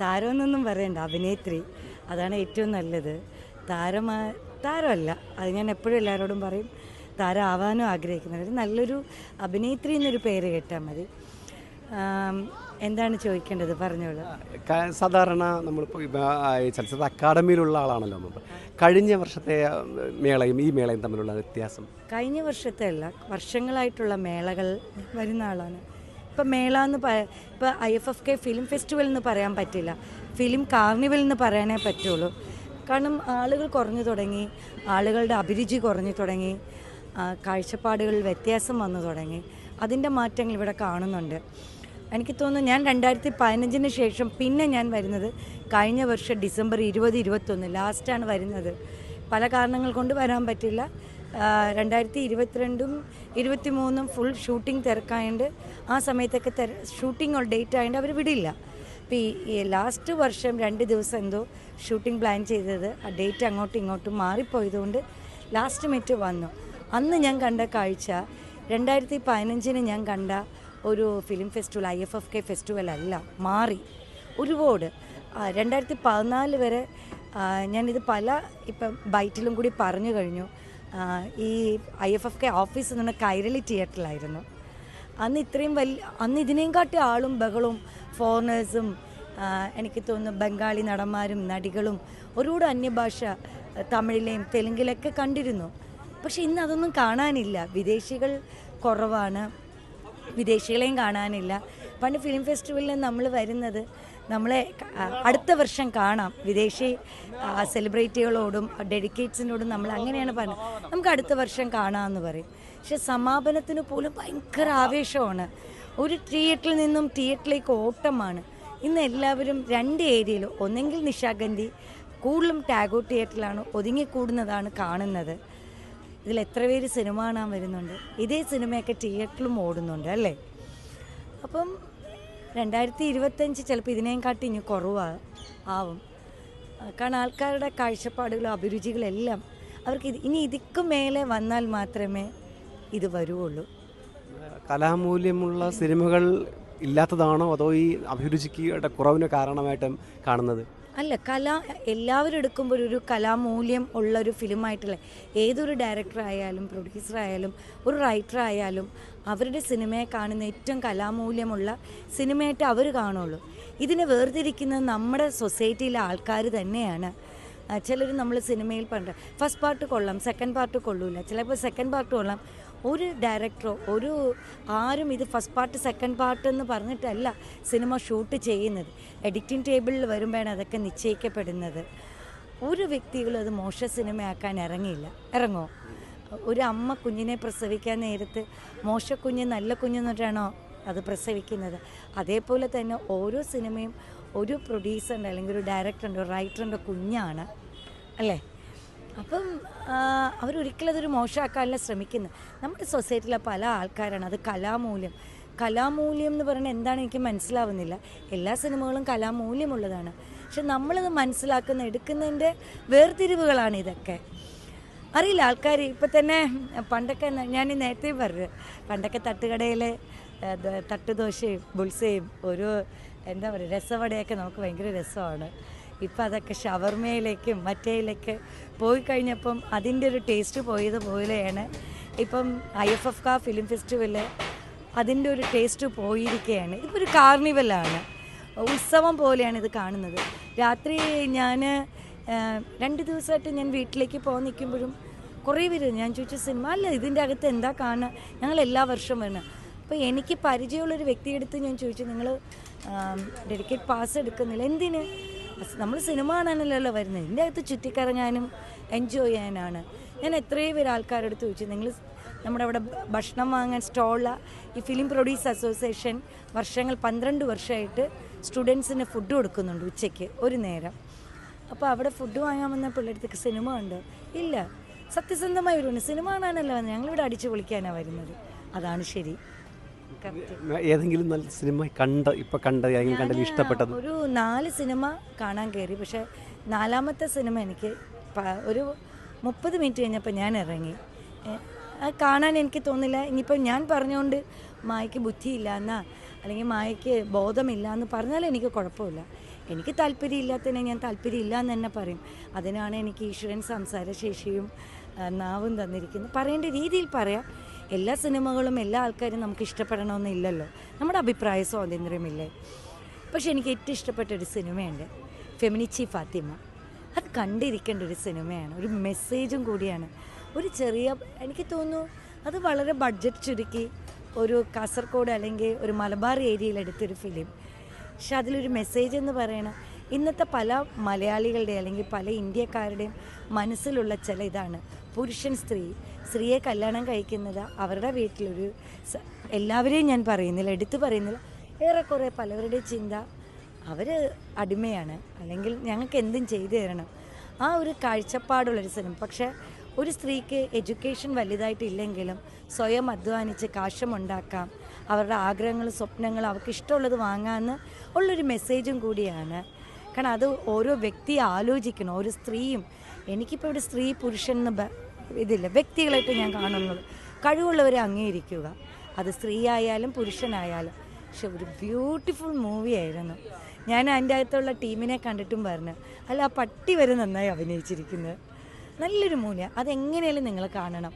താരമെന്നൊന്നും പറയണ്ട അഭിനേത്രി. അതാണ് ഏറ്റവും നല്ലത്. താരമാ താരമല്ല. അത് ഞാൻ എപ്പോഴും എല്ലാവരോടും പറയും താരമാവാനും ആഗ്രഹിക്കുന്നത്. നല്ലൊരു അഭിനേത്രി എന്നൊരു പേര് കേട്ടാൽ മതി. എന്താണ് ചോദിക്കേണ്ടത്? പറഞ്ഞോളൂ. സാധാരണ നമ്മളിപ്പോൾ ചലച്ചിത്ര അക്കാദമിയിലുള്ള ആളാണല്ലോ നമ്മൾ. കഴിഞ്ഞ വർഷത്തെ മേളയും ഈ മേളയും തമ്മിലുള്ള വ്യത്യാസം? കഴിഞ്ഞ വർഷത്തെ അല്ല വർഷങ്ങളായിട്ടുള്ള മേളകൾ വരുന്ന ആളാണ്. ഇപ്പം മേള എന്ന് പ ഇപ്പം I F F K film festival എന്ന് പറയാൻ പറ്റില്ല. ഫിലിം കാർണിവൽ എന്ന് പറയാനേ പറ്റുള്ളൂ. കാരണം ആളുകൾ കുറഞ്ഞു തുടങ്ങി ആളുകളുടെ അഭിരുചി കുറഞ്ഞു തുടങ്ങി കാഴ്ചപ്പാടുകളിൽ വ്യത്യാസം വന്നു തുടങ്ങി. അതിന്റെ മാറ്റങ്ങൾ ഇവിടെ കാണുന്നുണ്ട്. എനിക്ക് തോന്നുന്നു ഞാൻ രണ്ടായിരത്തി പതിനഞ്ചിന് ശേഷം പിന്നെ ഞാൻ വരുന്നത് കഴിഞ്ഞ വർഷം ഡിസംബർ ഇരുപത് ഇരുപത്തൊന്ന് ലാസ്റ്റാണ് വരുന്നത്. പല കാരണങ്ങൾ കൊണ്ട് വരാൻ പറ്റില്ല. രണ്ടായിരത്തി ഇരുപത്തിരണ്ടും ഇരുപത്തി മൂന്നും ഫുൾ ഷൂട്ടിംഗ് തിരക്കായതുകൊണ്ട് ആ സമയത്തൊക്കെ തിര ഷൂട്ടിംഗ് ഡേറ്റ് ആയതുകൊണ്ട് അവർ വിടില്ല. അപ്പോൾ ഈ ലാസ്റ്റ് വർഷം രണ്ട് ദിവസം എന്തോ ഷൂട്ടിംഗ് പ്ലാൻ ചെയ്തത്. ആ ഡേറ്റ് അങ്ങോട്ടും ഇങ്ങോട്ടും മാറിപ്പോയതുകൊണ്ട് ലാസ്റ്റ് മിനിറ്റ് വന്നു. അന്ന് ഞാൻ കണ്ട കാഴ്ച രണ്ടായിരത്തി പതിനഞ്ചിന് ഞാൻ കണ്ട ഒരു film festival I F F K festival അല്ല മാറി. ഒരുപാട് രണ്ടായിരത്തി പതിനാല് വരെ ഞാനിത് പല ഇപ്പം ബൈറ്റിലും കൂടി പറഞ്ഞു കഴിഞ്ഞു. ഈ I F F K office എന്ന് കൈരളി തിയേറ്ററിലായിരുന്നു അന്ന് ഇത്രയും വലിയ അന്ന് ഇതിനേം കാട്ടി ആളും ബഹളും ഫോറിനേഴ്സും എനിക്ക് തോന്നുന്നു ബംഗാളി നടന്മാരും നടികളും ഒരുപാട് അന്യഭാഷ തമിഴിലെയും തെലുങ്കിലൊക്കെ കണ്ടിരുന്നു. പക്ഷെ ഇന്ന് അതൊന്നും കാണാനില്ല. വിദേശികൾ കുറവാണ്. വിദേശികളെയും കാണാനില്ല. പണ്ട് ഫിലിം ഫെസ്റ്റിവലിൽ നമ്മൾ വരുന്നത് നമ്മളെ അടുത്ത വർഷം കാണാം. വിദേശി സെലിബ്രിറ്റികളോടും ഡെഡിക്കേറ്റ്സിനോടും നമ്മൾ അങ്ങനെയാണ് പറഞ്ഞത്. നമുക്ക് അടുത്ത വർഷം കാണാമെന്ന് പറയും. പക്ഷെ സമാപനത്തിന് പോലും ഭയങ്കര ആവേശമാണ്. ഒരു തിയേറ്ററിൽ നിന്നും തിയേറ്ററിലേക്ക് ഓട്ടമാണ്. ഇന്ന് എല്ലാവരും രണ്ട് ഏരിയയിൽ ഒന്നെങ്കിൽ നിശാഗന്ധി കൂടുതലും ടാഗോ തിയേറ്ററിലാണ് ഒതുങ്ങിക്കൂടുന്നതാണ് കാണുന്നത്. ഇതിൽ എത്ര പേര് സിനിമ കാണാൻ വരുന്നുണ്ട്? ഇതേ സിനിമയൊക്കെ തിയേറ്ററിലും ഓടുന്നുണ്ട് അല്ലേ? അപ്പം രണ്ടായിരത്തി ഇരുപത്തഞ്ച് ചിലപ്പോൾ ഇതിനേം കാട്ടി ഇനി കുറവാ ആവും. കാരണം ആൾക്കാരുടെ കാഴ്ചപ്പാടുകളും അഭിരുചികളെല്ലാം അവർക്ക് ഇത് ഇനി ഇതിക്ക് മേലെ വന്നാൽ മാത്രമേ ഇത് വരുവുള്ളൂ. കലാമൂല്യമുള്ള സിനിമകൾ ഇല്ലാത്തതാണോ അതോ ഈ അഭിരുചിക്ക് കുറവിന് കാരണമായിട്ടും കാണുന്നത്? അല്ല കല എല്ലാവരും എടുക്കുമ്പോൾ ഒരു കലാമൂല്യം ഉള്ള ഒരു ഫിലിമായിട്ടുള്ള ഏതൊരു ഡയറക്ടർ ആയാലും പ്രൊഡ്യൂസർ ആയാലും ഒരു റൈറ്റർ ആയാലും അവരുടെ സിനിമയെ കാണുന്ന ഏറ്റവും കലാമൂല്യമുള്ള സിനിമയായിട്ട് അവർ കാണുള്ളൂ. ഇതിനെ വേർതിരിക്കുന്നത് നമ്മുടെ സൊസൈറ്റിയിലെ ആൾക്കാർ തന്നെയാണ്. ചിലർ നമ്മൾ സിനിമയിൽ പണ്ട് ഫസ്റ്റ് പാർട്ട് കൊള്ളാം സെക്കൻഡ് പാർട്ട് കൊള്ളൂല. ചിലപ്പോൾ സെക്കൻഡ് പാർട്ട് കൊള്ളാം. ഒരു ഡയറക്ടറോ ഒരു ആരും ഇത് ഫസ്റ്റ് പാർട്ട് സെക്കൻഡ് പാർട്ട് എന്ന് പറഞ്ഞിട്ടല്ല സിനിമ ഷൂട്ട് ചെയ്യുന്നത്. എഡിറ്റിംഗ് ടേബിളിൽ വരുമ്പോഴാണ് അതൊക്കെ നിശ്ചയിക്കപ്പെടുന്നത്. ഒരു വ്യക്തികളും അത് മോശ സിനിമയാക്കാൻ ഇറങ്ങിയില്ല. ഇറങ്ങോ? ഒരു അമ്മ കുഞ്ഞിനെ പ്രസവിക്കാൻ നേരത്ത് മോശ കുഞ്ഞ് നല്ല കുഞ്ഞെന്നിട്ടാണോ അത് പ്രസവിക്കുന്നത്? അതേപോലെ തന്നെ ഓരോ സിനിമയും ഒരു പ്രൊഡ്യൂസറിന്റെ അല്ലെങ്കിൽ ഒരു ഡയറക്ടറിന്റെ റൈറ്ററിന്റെ കുഞ്ഞാണ്. അല്ലേ? അപ്പം അവരൊരിക്കലും അതൊരു മോശമാക്കാനല്ല ശ്രമിക്കുന്നത് നമ്മുടെ സൊസൈറ്റിയിലെ പല ആൾക്കാരാണ് അത് കലാമൂല്യം. കലാമൂല്യം എന്ന് പറയുന്നത് എന്താണ് എനിക്ക് മനസ്സിലാവുന്നില്ല. എല്ലാ സിനിമകളും കലാമൂല്യമുള്ളതാണ്. പക്ഷെ നമ്മളത് മനസ്സിലാക്കുന്ന എടുക്കുന്നതിന്റെ വേർതിരിവുകളാണ് ഇതൊക്കെ. അറിയില്ല ആൾക്കാർ ഇപ്പം തന്നെ പണ്ടൊക്കെ ഞാൻ നേരത്തെ പറഞ്ഞു പണ്ടൊക്കെ തട്ടുകടയിലെ തട്ടുദോശയും ബുൾസയും ഒരു എന്താ പറയുക രസവടയൊക്കെ നമുക്ക് ഭയങ്കര രസമാണ്. ഇപ്പം അതൊക്കെ ഷവർമയിലേക്കും മറ്റേയിലേക്ക് പോയി കഴിഞ്ഞപ്പം അതിന്റെ ഒരു ടേസ്റ്റ് പോയത് പോലെയാണ്. ഇപ്പം I F F K film festival അതിന്റെ ഒരു ടേസ്റ്റ് പോയിരിക്കുകയാണ് ഇതിപ്പോൾ ഒരു കാർണിവലാണ്. ഉത്സവം പോലെയാണ് ഇത് കാണുന്നത്. രാത്രി ഞാൻ രണ്ട് ദിവസമായിട്ട് ഞാൻ വീട്ടിലേക്ക് പോകാൻ നിൽക്കുമ്പോഴും കുറേ പേര് ഞാൻ ചോദിച്ച സിനിമ അല്ല? ഇതിന്റെ അകത്ത് എന്താ കാണുക? ഞങ്ങൾ എല്ലാ വർഷവും വരണം അപ്പോൾ എനിക്ക് പരിചയമുള്ളൊരു വ്യക്തിയെടുത്ത് ഞാൻ ചോദിച്ചു നിങ്ങൾ ഡെഡിക്കേറ്റ് പാസ് എടുക്കുന്നില്ല. എന്തിന്? നമ്മൾ സിനിമ കാണാനല്ലല്ലോ വരുന്നത് ഇതിന്റെ അകത്ത് ചുറ്റിക്കറങ്ങാനും എൻജോയ് ചെയ്യാനാണ്. ഞാൻ എത്രയോ പേര് ആൾക്കാരെടുത്ത് ചോദിച്ചു നിങ്ങൾ നമ്മുടെ അവിടെ ഭക്ഷണം വാങ്ങാൻ സ്റ്റോളിൽ ഈ ഫിലിം പ്രൊഡ്യൂസ് അസോസിയേഷൻ വർഷങ്ങൾ പന്ത്രണ്ട് വർഷമായിട്ട് സ്റ്റുഡൻസിന് ഫുഡ് കൊടുക്കുന്നുണ്ട് ഉച്ചയ്ക്ക് ഒരു നേരം. അപ്പോൾ അവിടെ ഫുഡ് വാങ്ങാൻ വന്ന പിള്ളേർക്ക് സിനിമ ഉണ്ട് ഇല്ല. സത്യസന്ധമായി വരുന്നുണ്ട് സിനിമ കാണാനല്ല വന്നത് ഞങ്ങളിവിടെ അടിച്ചു പൊളിക്കാനാണ് വരുന്നത്. അതാണ് ശരി. ഏതെങ്കിലും നല്ല സിനിമ കണ്ട ഇപ്പൊ കണ്ട ഏതെങ്കിലും കണ്ടതിൽ ഇഷ്ടപ്പെട്ടത്? ഒരു നാല് സിനിമ കാണാൻ കയറി പക്ഷെ നാലാമത്തെ സിനിമ എനിക്ക് ഒരു മുപ്പത് മിനിറ്റ് കഴിഞ്ഞപ്പോൾ ഞാൻ ഇറങ്ങി. അത് കാണാൻ എനിക്ക് തോന്നില്ല. ഇനിയിപ്പോൾ ഞാൻ പറഞ്ഞുകൊണ്ട് മായയ്ക്ക് ബുദ്ധിയില്ല എന്നാ അല്ലെങ്കിൽ മായയ്ക്ക് ബോധമില്ല എന്ന് പറഞ്ഞാൽ എനിക്ക് കുഴപ്പമില്ല. എനിക്ക് താല്പര്യമില്ലാത്തതിനെ ഞാൻ താല്പര്യമില്ല എന്ന് തന്നെ പറയും. അതിനാണ് എനിക്ക് ഈശ്വരൻ സംസാരശേഷിയും നാവും തന്നിരിക്കുന്നത്. പറയേണ്ട രീതിയിൽ പറയാം. എല്ലാ സിനിമകളും എല്ലാ ആൾക്കാരും നമുക്ക് ഇഷ്ടപ്പെടണമെന്നില്ലല്ലോ നമ്മുടെ അഭിപ്രായ സ്വാതന്ത്ര്യമില്ലേ? പക്ഷെ എനിക്ക് ഏറ്റവും ഇഷ്ടപ്പെട്ട ഒരു സിനിമയുണ്ട്. ഫെമിനിച്ചി ഫാത്തിമ അത് കണ്ടിരിക്കേണ്ട ഒരു സിനിമയാണ്. ഒരു മെസ്സേജും കൂടിയാണ്. ഒരു ചെറിയ എനിക്ക് തോന്നുന്നു അത് വളരെ ബഡ്ജറ്റ് ചുരുക്കി ഒരു കാസർഗോഡ് അല്ലെങ്കിൽ ഒരു മലബാർ ഏരിയയിൽ എടുത്തൊരു ഫിലിം പക്ഷെ അതിലൊരു മെസ്സേജ് എന്ന് പറയണ. ഇന്നത്തെ പല മലയാളികളുടെ അല്ലെങ്കിൽ പല ഇന്ത്യക്കാരുടെയും മനസ്സിലുള്ള ചില ഇതാണ്. പുരുഷൻ സ്ത്രീ സ്ത്രീയെ കല്യാണം കഴിക്കുന്നത് അവരുടെ വീട്ടിലൊരു എല്ലാവരെയും ഞാൻ പറയുന്നില്ല എടുത്തു പറയുന്നില്ല. ഏറെക്കുറെ പലവരുടെ ചിന്ത അവർ അടിമയാണ്. അല്ലെങ്കിൽ ഞങ്ങൾക്ക് എന്തും ചെയ്തു തരണം. ആ ഒരു കാഴ്ചപ്പാടുള്ളൊരു സ്ഥലം. പക്ഷേ ഒരു സ്ത്രീക്ക് എഡ്യൂക്കേഷൻ വലുതായിട്ടില്ലെങ്കിലും സ്വയം അധ്വാനിച്ച് കാശമുണ്ടാക്കാം. അവരുടെ ആഗ്രഹങ്ങളും സ്വപ്നങ്ങളും അവർക്ക് ഇഷ്ടമുള്ളത് വാങ്ങാമെന്ന് ഉള്ളൊരു മെസ്സേജും കൂടിയാണ് കാരണം അത് ഓരോ വ്യക്തി ആലോചിക്കണം ഒരു സ്ത്രീയും. എനിക്കിപ്പോൾ ഇവിടെ സ്ത്രീ പുരുഷൻ എന്ന് ഇതില്ല വ്യക്തികളായിട്ട് ഞാൻ കാണുന്നത്. കഴിവുള്ളവരെ അംഗീകരിക്കുക. അത് സ്ത്രീ ആയാലും പുരുഷനായാലും. പക്ഷെ ഒരു ബ്യൂട്ടിഫുൾ മൂവി ആയിരുന്നു. ഞാൻ അതിന്റെ അകത്തുള്ള ടീമിനെ കണ്ടിട്ടും പറഞ്ഞു. അല്ല ആ പട്ടി വരെ നന്നായി അഭിനയിച്ചിരിക്കുന്നത്. നല്ലൊരു മൂല്യം അതെങ്ങനെയാലും നിങ്ങൾ കാണണം.